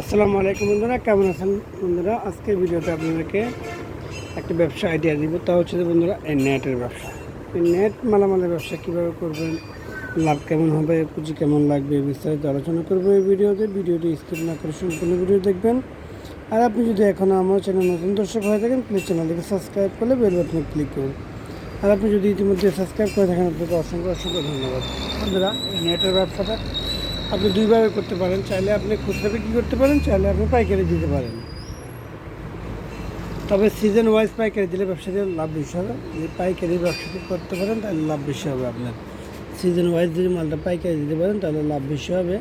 আসসালামু আলাইকুম বন্ধুরা, কেমন আছেন বন্ধুরা? আজকের ভিডিওতে আপনাদেরকে একটা ব্যবসা আইডিয়া দিব। তা হচ্ছে বন্ধুরা, এই নেটের ব্যবসা। এই নেট মালামালের ব্যবসা কীভাবে করবেন, লাভ কেমন হবে, পুঁজি কেমন লাগবে বিস্তারিত আলোচনা করব এই ভিডিওতে। ভিডিওটি স্কিপ না করে সম্পূর্ণ ভিডিও দেখবেন। আর আপনি যদি এখনও আমার চ্যানেল নতুন দর্শক হয়ে থাকেন প্লিজ চ্যানেলটিকে সাবস্ক্রাইব করলে বেল বাটনে ক্লিক করুন। আর আপনি যদি ইতিমধ্যে সাবস্ক্রাইব করে থাকেন, আপনাকে অসংখ্য অসংখ্য ধন্যবাদ। বন্ধুরা নেটের ব্যবসাটা আপনি দুইভাবে করতে পারেন, চাইলে আপনি খুচরা বিক্রি করতে পারেন, চাইলে আপনি পাইকারি দিতে পারেন। তবে সিজন ওয়াইজ পাইকারি দিলে ব্যবসাতে লাভ বেশি হবে। যদি পাইকারি ব্যবসাটি করতে পারেন, তাহলে লাভ বেশি হবে আপনার। সিজন ওয়াইজ যদি মালটা পাইকারি দিতে পারেন, তাহলে লাভ বেশি হবে।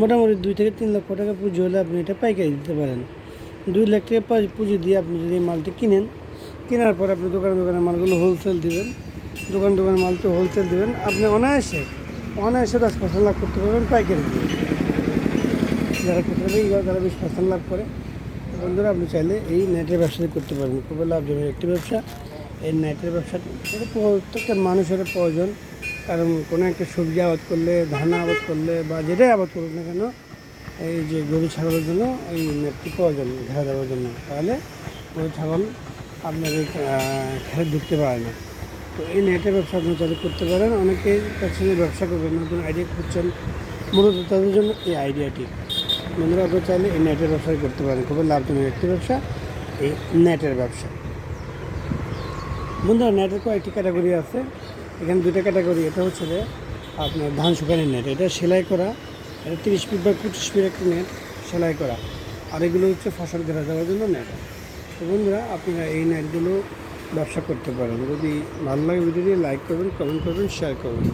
মোটামুটি দুই থেকে তিন লক্ষ টাকা পুঁজি হলে আপনি এটা পাইকারি দিতে পারেন। দুই লাখ টাকা পুঁজি দিয়ে আপনি যদি মালটি কিনেন, কেনার পর আপনি দোকানে দোকানে মালগুলো হোলসেল দিবেন। দোকান দোকানে মালটা হোলসেল দিবেন। আপনি অনায়াসে অনায়াসে দশ পার্সেন্ট লাভ করতে পারবেন পাইকারি যারা খুচরা বিক্রি করে তারা বিশ পার্সেন্ট লাভ করে। বন্ধুরা, আপনি চাইলে এই নেটের ব্যবসাটি করতে পারবেন। খুবই লাভজনক একটি ব্যবসা। এই নেটের ব্যবসাটি প্রত্যেকটা মানুষের প্রয়োজন। কারণ কোনো একটা সবজি আবাদ করলে, ধান আবাদ করলে বা যেটাই আবাদ করুক না কেন, এই যে গরু ছাগলের জন্য এই নেটটি প্রয়োজন, ঘেরা দেওয়ার জন্য। তাহলে গরু, ছাগল আপনার এই ঘরে ঢুকতে পারে না। তো এই নেটের ব্যবসা আপনি চালু করতে পারেন। অনেকেই কাছে ব্যবসা করবেন নতুন আইডিয়া খুঁজছেন। মূলত তাদের জন্য এই আইডিয়াটি বন্ধুরা আপনি চাইলে এই নেটের ব্যবসা করতে পারেন। খুবই লাভজনক একটি ব্যবসা, এই নেটের ব্যবসা। বন্ধুরা নেটের কয়েকটি ক্যাটাগরি আছে। এখানে দুটো ক্যাটাগরি এটা হচ্ছে যে আপনার ধান শুকানোর নেট এটা সেলাই করা, এটা তিরিশ ফিট বা পঁচিশ ফিট একটা নেট সেলাই করা। আর এগুলো হচ্ছে ফসল ঘেরা দেওয়ার জন্য নেট তো বন্ধুরা, আপনারা এই নেটগুলো ব্যবসা করতে পারেন। যদি ভালো লাগে ভিডিওটি লাইক করবেন কমেন্ট করবেন শেয়ার করবেন।